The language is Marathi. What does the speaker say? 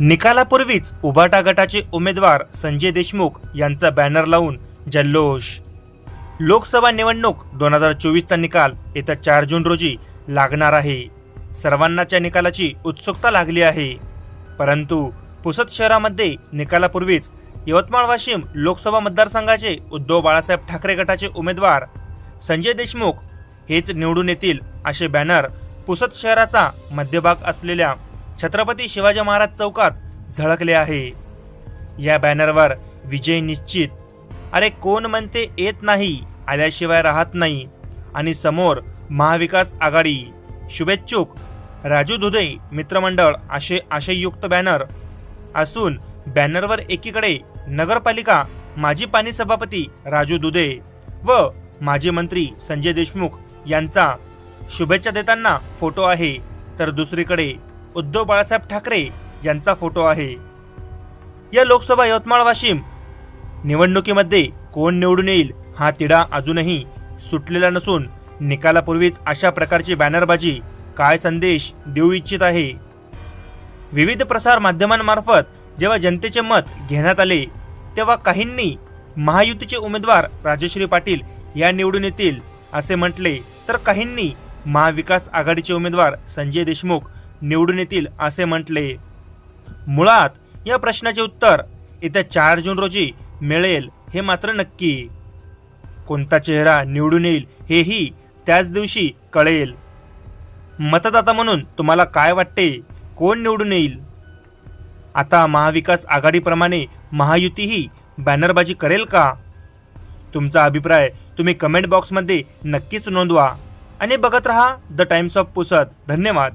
निकालापूर्वीच उभाटा गटाचे उमेदवार संजय देशमुख यांचा बॅनर लावून जल्लोष. लोकसभा निवडणूक दोन हजार चोवीसचा निकाल येत्या चार जून रोजी लागणार आहे. सर्वांनाच्या निकालाची उत्सुकता लागली आहे. परंतु पुसद शहरामध्ये निकालापूर्वीच यवतमाळ वाशिम लोकसभा मतदारसंघाचे उद्धव बाळासाहेब ठाकरे गटाचे उमेदवार संजय देशमुख हेच निवडून येतील असे बॅनर पुसद शहराचा मध्यभाग असलेल्या छत्रपती शिवाजी महाराज चौकात झळकले आहे. या बॅनरवर विजय निश्चित. अरे कोण म्हणते येत नाही आल्याशिवाय राहत नाही. आणि समोर महाविकास आघाडी. शुभेच्छुक. राजू दुधे मित्रमंडळ असे आशययुक्त बॅनर. असून बॅनरवर एकीकडे नगरपालिका माजी पाणी सभापती राजू दुधे व माजी मंत्री संजय देशमुख यांचा शुभेच्छा देताना फोटो आहे. तर दुसरीकडे उद्धव बाळासाहेब ठाकरे यांचा फोटो आहे. या लोकसभा यवतमाळ वाशिम निवडणुकीमध्ये कोण निवडून येईल हा तिढा अजूनही सुटलेला नसून निकालापूर्वीच अशा प्रकारची बॅनरबाजी काय संदेश देऊ इच्छित आहे. विविध प्रसार माध्यमांमार्फत जेव्हा जनतेचे मत घेण्यात आले तेव्हा काहींनी महायुतीचे उमेदवार राजश्री पाटील या निवडून येतील असे म्हटले तर काहींनी महाविकास आघाडीचे उमेदवार संजय देशमुख निवडून येतील असे म्हटले. मुळात या प्रश्नाचे उत्तर येत्या चार जून रोजी मिळेल हे मात्र नक्की. कोणता चेहरा निवडून येईल हेही त्याच दिवशी कळेल. मतदाता म्हणून तुम्हाला काय वाटते? कोण निवडून येईल? आता महाविकास आघाडीप्रमाणे महायुतीही बॅनरबाजी करेल का? तुमचा अभिप्राय तुम्ही कमेंट बॉक्समध्ये नक्कीच नोंदवा. आणि बघत रहा द टाइम्स ऑफ पुसद. धन्यवाद.